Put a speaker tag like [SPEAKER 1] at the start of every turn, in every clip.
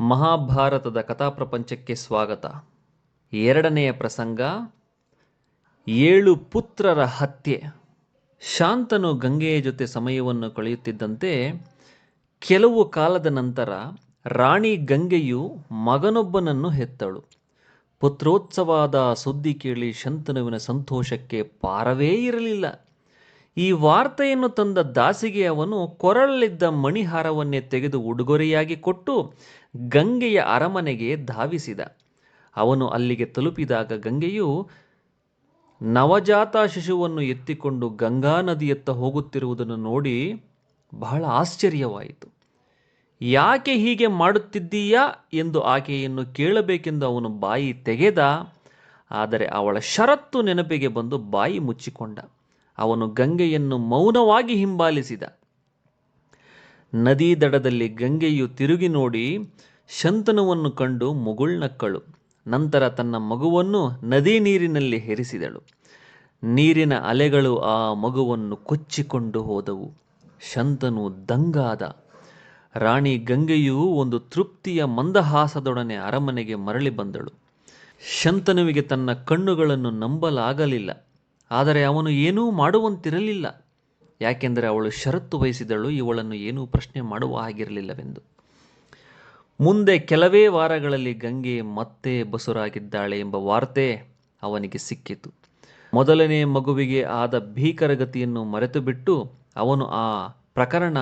[SPEAKER 1] ಮಹಾಭಾರತದ ಕಥಾಪ್ರಪಂಚಕ್ಕೆ ಸ್ವಾಗತ. ಎರಡನೆಯ ಪ್ರಸಂಗ, ಏಳು ಪುತ್ರರ ಹತ್ಯೆ. ಶಾಂತನು ಗಂಗೆಯ ಜೊತೆ ಸಮಯವನ್ನು ಕಳೆಯುತ್ತಿದ್ದಂತೆ ಕೆಲವು ಕಾಲದ ನಂತರ ರಾಣಿ ಗಂಗೆಯು ಮಗನೊಬ್ಬನನ್ನು ಹೆತ್ತಳು. ಪುತ್ರೋತ್ಸವದ ಸುದ್ದಿ ಕೇಳಿ ಶಂತನುವಿನ ಸಂತೋಷಕ್ಕೆ ಪಾರವೇ ಇರಲಿಲ್ಲ. ಈ ವಾರ್ತೆಯನ್ನು ತಂದ ದಾಸಿಗೆ ಅವನು ಕೊರಳಲ್ಲಿದ್ದ ಮಣಿಹಾರವನ್ನೇ ತೆಗೆದು ಉಡುಗೊರೆಯಾಗಿ ಕೊಟ್ಟು ಗಂಗೆಯ ಅರಮನೆಗೆ ಧಾವಿಸಿದ. ಅವನು ಅಲ್ಲಿಗೆ ತಲುಪಿದಾಗ ಗಂಗೆಯು ನವಜಾತ ಶಿಶುವನ್ನು ಎತ್ತಿಕೊಂಡು ಗಂಗಾ ನದಿಯತ್ತ ಹೋಗುತ್ತಿರುವುದನ್ನು ನೋಡಿ ಬಹಳ ಆಶ್ಚರ್ಯವಾಯಿತು. ಯಾಕೆ ಹೀಗೆ ಮಾಡುತ್ತಿದ್ದೀಯಾ ಎಂದು ಆಕೆಯನ್ನು ಕೇಳಬೇಕೆಂದು ಅವನು ಬಾಯಿ ತೆಗೆದ, ಆದರೆ ಅವಳ ಷರತ್ತು ನೆನಪಿಗೆ ಬಂದು ಬಾಯಿ ಮುಚ್ಚಿಕೊಂಡ. ಅವನು ಗಂಗೆಯನ್ನು ಮೌನವಾಗಿ ಹಿಂಬಾಲಿಸಿದ. ನದಿ ದಡದಲ್ಲಿ ಗಂಗೆಯು ತಿರುಗಿ ನೋಡಿ ಶಂತನುವನ್ನು ಕಂಡು ಮುಗುಳ್ನಕ್ಕಳು ನಂತರ ತನ್ನ ಮಗುವನ್ನು ನದಿ ನೀರಿನಲ್ಲಿ ಹೆರಿಸಿದಳು. ನೀರಿನ ಅಲೆಗಳು ಆ ಮಗುವನ್ನು ಕೊಚ್ಚಿಕೊಂಡು ಹೋದವು. ಶಂತನು ದಂಗಾದ. ರಾಣಿ ಗಂಗೆಯು ಒಂದು ತೃಪ್ತಿಯ ಮಂದಹಾಸದೊಡನೆ ಅರಮನೆಗೆ ಮರಳಿ ಬಂದಳು. ಶಂತನುವಿಗೆ ತನ್ನ ಕಣ್ಣುಗಳನ್ನು ನಂಬಲಾಗಲಿಲ್ಲ. ಆದರೆ ಅವನು ಏನೂ ಮಾಡುವಂತಿರಲಿಲ್ಲ. ಯಾಕೆಂದರೆ ಅವಳು ಷರತ್ತು ವಹಿಸಿದಳು, ಇವಳನ್ನು ಏನೂ ಪ್ರಶ್ನೆ ಮಾಡುವ ಹಾಗಿರಲಿಲ್ಲವೆಂದು. ಮುಂದೆ ಕೆಲವೇ ವಾರಗಳಲ್ಲಿ ಗಂಗೆ ಮತ್ತೆ ಬಸುರಾಗಿದ್ದಾಳೆ ಎಂಬ ವಾರ್ತೆ ಅವನಿಗೆ ಸಿಕ್ಕಿತು. ಮೊದಲನೇ ಮಗುವಿಗೆ ಆದ ಭೀಕರಗತಿಯನ್ನು ಮರೆತು ಬಿಟ್ಟು ಅವನು ಆ ಪ್ರಕರಣ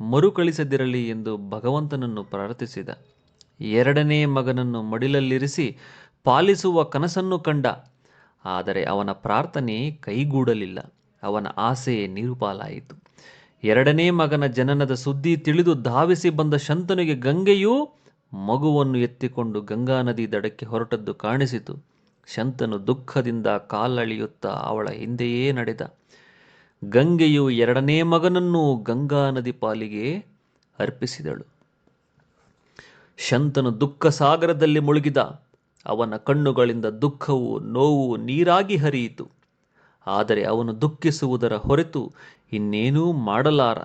[SPEAKER 1] ಮರುಕಳಿಸದಿರಲಿ ಎಂದು ಭಗವಂತನನ್ನು ಪ್ರಾರ್ಥಿಸಿದ. ಎರಡನೇ ಮಗನನ್ನು ಮಡಿಲಲ್ಲಿರಿಸಿ ಪಾಲಿಸುವ ಕನಸನ್ನು ಕಂಡ ಆದರೆ ಅವನ ಪ್ರಾರ್ಥನೆ ಕೈಗೂಡಲಿಲ್ಲ. ಅವನ ಆಸೆ ನಿರುಪಾಲಾಯಿತು. ಎರಡನೇ ಮಗನ ಜನನದ ಸುದ್ದಿ ತಿಳಿದು ಧಾವಿಸಿ ಬಂದ ಶಂತನಿಗೆ ಗಂಗೆಯು ಮಗುವನ್ನು ಎತ್ತಿಕೊಂಡು ಗಂಗಾ ನದಿ ದಡಕ್ಕೆ ಹೊರಟದ್ದು ಕಾಣಿಸಿತು. ಶಂತನು ದುಃಖದಿಂದ ಕಾಲಳಿಯುತ್ತಾ ಅವಳ ಹಿಂದೆಯೇ ನಡೆದ. ಗಂಗೆಯು ಎರಡನೇ ಮಗನನ್ನು ಗಂಗಾ ನದಿ ಪಾಲಿಗೆ ಅರ್ಪಿಸಿದಳು. ಶಂತನು ದುಃಖ ಸಾಗರದಲ್ಲಿ ಮುಳುಗಿದ. ಅವನ ಕಣ್ಣುಗಳಿಂದ ದುಃಖವು ನೋವು ನೀರಾಗಿ ಹರಿಯಿತು. ಆದರೆ ಅವನು ದುಃಖಿಸುವುದರ ಹೊರತು ಇನ್ನೇನೂ ಮಾಡಲಾರ.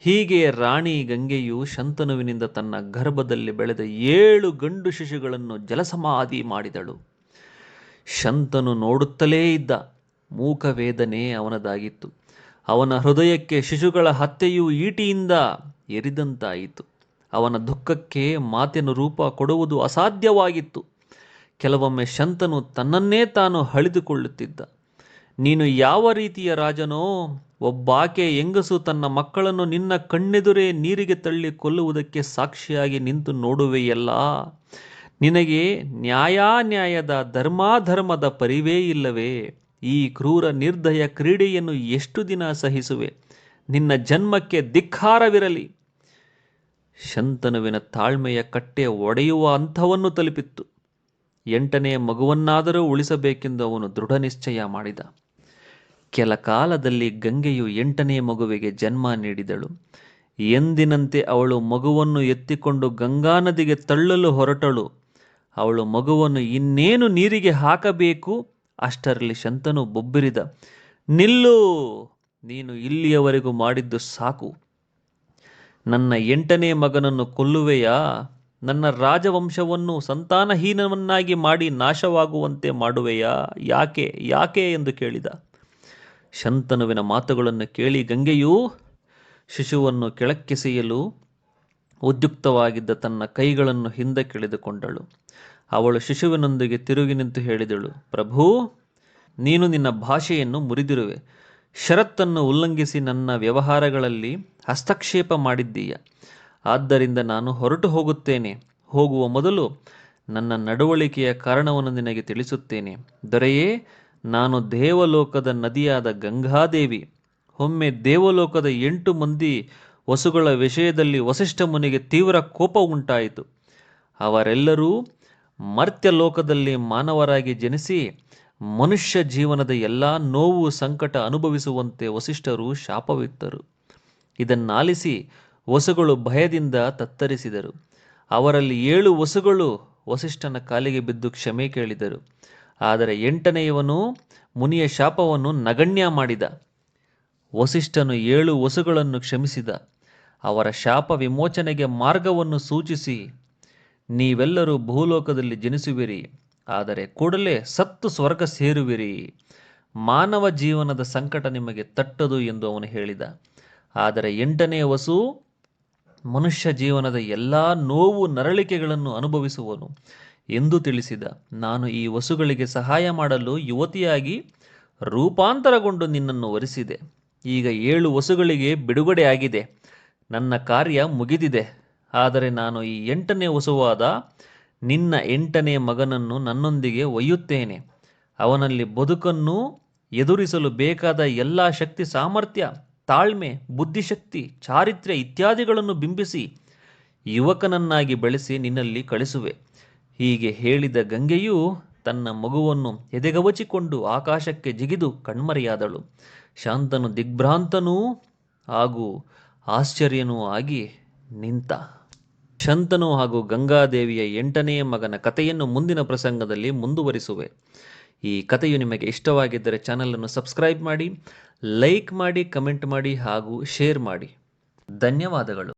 [SPEAKER 1] ಹೀಗೆ ರಾಣಿ ಗಂಗೆಯು ಶಂತನುವಿನಿಂದ ತನ್ನ ಗರ್ಭದಲ್ಲಿ ಬೆಳೆದ ಏಳು ಗಂಡು ಶಿಶುಗಳನ್ನು ಜಲಸಮಾಧಿ ಮಾಡಿದಳು. ಶಂತನು ನೋಡುತ್ತಲೇ ಇದ್ದ. ಮೂಕ ವೇದನೆ ಅವನದಾಗಿತ್ತು. ಅವನ ಹೃದಯಕ್ಕೆ ಶಿಶುಗಳ ಹತ್ಯೆಯು ಈಟಿಯಿಂದ ಎರಿದಂತಾಯಿತು. ಅವನ ದುಃಖಕ್ಕೆ ಮಾತಿನ ರೂಪ ಕೊಡುವುದು ಅಸಾಧ್ಯವಾಗಿತ್ತು. ಕೆಲವೊಮ್ಮೆ ಶಂತನು ತನ್ನನ್ನೇ ತಾನು ಹಳಿದುಕೊಳ್ಳುತ್ತಿದ್ದ ನೀನು ಯಾವ ರೀತಿಯ ರಾಜನೋ, ಒಬ್ಬಾಕೆ ಹೆಂಗಸು ತನ್ನ ಮಕ್ಕಳನ್ನು ನಿನ್ನ ಕಣ್ಣೆದುರೇ ನೀರಿಗೆ ತಳ್ಳಿ ಕೊಲ್ಲುವುದಕ್ಕೆ ಸಾಕ್ಷಿಯಾಗಿ ನಿಂತು ನೋಡುವೆಯಲ್ಲ. ನಿನಗೆ ನ್ಯಾಯಾನ್ಯಾಯದ ಧರ್ಮಾಧರ್ಮದ ಪರಿವೇ ಇಲ್ಲವೇ. ಈ ಕ್ರೂರ ನಿರ್ದಯ ಕ್ರೀಡೆಯನ್ನು ಎಷ್ಟು ದಿನ ಸಹಿಸುವೆ? ನಿನ್ನ ಜನ್ಮಕ್ಕೆ ಧಿಕ್ಕಾರವಿರಲಿ. ಶಂತನುವಿನ ತಾಳ್ಮೆಯ ಕಟ್ಟೆ ಒಡೆಯುವ ಅಂಥವನ್ನು ತಲುಪಿತ್ತು. ಎಂಟನೇ ಮಗುವನ್ನಾದರೂ ಉಳಿಸಬೇಕೆಂದು ಅವನು ದೃಢ ನಿಶ್ಚಯ ಮಾಡಿದ. ಕೆಲ ಕಾಲದಲ್ಲಿ ಗಂಗೆಯು ಎಂಟನೇ ಮಗುವಿಗೆ ಜನ್ಮ ನೀಡಿದಳು. ಎಂದಿನಂತೆ ಅವಳು ಮಗುವನ್ನು ಎತ್ತಿಕೊಂಡು ಗಂಗಾ ನದಿಗೆ ತಳ್ಳಲು ಹೊರಟಳು. ಅವಳು ಮಗುವನ್ನು ಇನ್ನೇನು ನೀರಿಗೆ ಹಾಕಬೇಕು? ಅಷ್ಟರಲ್ಲಿ ಶಂತನು ಬೊಬ್ಬಿರಿದ, ನಿಲ್ಲು, ನೀನು ಇಲ್ಲಿಯವರೆಗೂ ಮಾಡಿದ್ದು ಸಾಕು. ನನ್ನ ಎಂಟನೇ ಮಗನನ್ನು ಕೊಲ್ಲುವೆಯಾ? ನನ್ನ ರಾಜವಂಶವನ್ನು ಸಂತಾನಹೀನವನ್ನಾಗಿ ಮಾಡಿ ನಾಶವಾಗುವಂತೆ ಮಾಡುವೆಯಾ? ಯಾಕೆ ಯಾಕೆ ಎಂದು ಕೇಳಿದ. ಶಂತನುವಿನ ಮಾತುಗಳನ್ನು ಕೇಳಿ ಗಂಗೆಯು ಶಿಶುವನ್ನು ಕೆಳಕ್ಕೆಸೆಯಲು ಉದ್ಯುಕ್ತವಾಗಿದ್ದ ತನ್ನ ಕೈಗಳನ್ನು ಹಿಂದಕ್ಕೆಳೆದುಕೊಂಡಳು ಅವಳು ಶಿಶುವಿನೊಂದಿಗೆ ತಿರುಗಿ ನಿಂತು ಹೇಳಿದಳು, ಪ್ರಭು, ನೀನು ನಿನ್ನ ಭಾಷೆಯನ್ನು ಮುರಿದಿರುವೆ. ಷರತ್ತನ್ನು ಉಲ್ಲಂಘಿಸಿ ನನ್ನ ವ್ಯವಹಾರಗಳಲ್ಲಿ ಹಸ್ತಕ್ಷೇಪ ಮಾಡಿದ್ದೀಯ. ಆದ್ದರಿಂದ ನಾನು ಹೊರಟು ಹೋಗುತ್ತೇನೆ. ಹೋಗುವ ಮೊದಲು ನನ್ನ ನಡವಳಿಕೆಯ ಕಾರಣವನ್ನು ನಿನಗೆ ತಿಳಿಸುತ್ತೇನೆ. ದೊರೆಯೇ, ನಾನು ದೇವಲೋಕದ ನದಿಯಾದ ಗಂಗಾದೇವಿ. ಒಮ್ಮೆ ದೇವಲೋಕದ ಎಂಟು ಮಂದಿ ವಸುಗಳ ವಿಷಯದಲ್ಲಿ ವಸಿಷ್ಠ ಮುನಿಗೆ ತೀವ್ರ ಕೋಪ ಉಂಟಾಯಿತು. ಅವರೆಲ್ಲರೂ ಮರ್ತ್ಯ ಲೋಕದಲ್ಲಿ ಮಾನವರಾಗಿ ಜನಿಸಿ ಮನುಷ್ಯ ಜೀವನದ ಎಲ್ಲ ನೋವು ಸಂಕಟ ಅನುಭವಿಸುವಂತೆ ವಸಿಷ್ಠರು ಶಾಪವಿತ್ತರು. ಇದನ್ನಾಲಿಸಿ ವಸುಗಳು ಭಯದಿಂದ ತತ್ತರಿಸಿದರು. ಅವರಲ್ಲಿ ಏಳು ವಸುಗಳು ವಸಿಷ್ಠನ ಕಾಲಿಗೆ ಬಿದ್ದು ಕ್ಷಮೆ ಕೇಳಿದರು. ಆದರೆ ಎಂಟನೆಯವನು ಮುನಿಯ ಶಾಪವನ್ನು ನಗಣ್ಯ ಮಾಡಿದ. ವಸಿಷ್ಠನು ಏಳು ವಸುಗಳನ್ನು ಕ್ಷಮಿಸಿದ. ಅವರ ಶಾಪ ವಿಮೋಚನೆಗೆ ಮಾರ್ಗವನ್ನು ಸೂಚಿಸಿ, ನೀವೆಲ್ಲರೂ ಭೂಲೋಕದಲ್ಲಿ ಜನಿಸುವಿರಿ, ಆದರೆ ಕೂಡಲೇ ಸತ್ತು ಸ್ವರ್ಗ ಸೇರುವಿರಿ. ಮಾನವ ಜೀವನದ ಸಂಕಟ ನಿಮಗೆ ತಟ್ಟದು ಎಂದು ಅವನು ಹೇಳಿದ. ಆದರೆ ಎಂಟನೇ ವಸು ಮನುಷ್ಯ ಜೀವನದ ಎಲ್ಲ ನೋವು ನರಳಿಕೆಗಳನ್ನು ಅನುಭವಿಸುವನು ಎಂದು ತಿಳಿಸಿದ. ನಾನು ಈ ವಸುಗಳಿಗೆ ಸಹಾಯ ಮಾಡಲು ಯುವತಿಯಾಗಿ ರೂಪಾಂತರಗೊಂಡು ನಿನ್ನನ್ನು ಒರೆಸಿದೆ ಈಗ ಏಳು ವಸುಗಳಿಗೆ ಬಿಡುಗಡೆ ಆಗಿದೆ ನನ್ನ ಕಾರ್ಯ ಮುಗಿದಿದೆ. ಆದರೆ ನಾನು ಈ ಎಂಟನೇ ವಸುವಾದ ನಿನ್ನ ಎಂಟನೇ ಮಗನನ್ನು ನನ್ನೊಂದಿಗೆ ಒಯ್ಯುತ್ತೇನೆ. ಅವನಲ್ಲಿ ಬದುಕನ್ನು ಎದುರಿಸಲು ಬೇಕಾದ ಎಲ್ಲ ಶಕ್ತಿ ಸಾಮರ್ಥ್ಯ ತಾಳ್ಮೆ, ಬುದ್ಧಿಶಕ್ತಿ, ಚಾರಿತ್ರ್ಯ ಇತ್ಯಾದಿಗಳನ್ನು ಬಿಂಬಿಸಿ ಯುವಕನನ್ನಾಗಿ ಬೆಳೆಸಿ ನಿನ್ನಲ್ಲಿ ಕಳಿಸುವೆ. ಹೀಗೆ ಹೇಳಿದ ಗಂಗೆಯು ತನ್ನ ಮಗುವನ್ನು ಎದೆಗವಚಿಕೊಂಡು ಆಕಾಶಕ್ಕೆ ಜಿಗಿದು ಕಣ್ಮರೆಯಾದಳು. ಶಾಂತನು ದಿಗ್ಭ್ರಾಂತನೂ ಹಾಗೂ ಆಶ್ಚರ್ಯನೂ ಆಗಿ ನಿಂತ. ಶಂತನು ಹಾಗೂ ಗಂಗಾದೇವಿಯ ಎಂಟನೆಯ ಮಗನ ಕಥೆಯನ್ನು ಮುಂದಿನ ಪ್ರಸಂಗದಲ್ಲಿ ಮುಂದುವರಿಸುವೆ. ಈ ಕಥೆಯು ನಿಮಗೆ ಇಷ್ಟವಾಗಿದ್ದರೆ ಚಾನಲನ್ನು ಸಬ್ಸ್ಕ್ರೈಬ್ ಮಾಡಿ, ಲೈಕ್ ಮಾಡಿ, ಕಮೆಂಟ್ ಮಾಡಿ ಹಾಗೂ ಶೇರ್ ಮಾಡಿ. ಧನ್ಯವಾದಗಳು.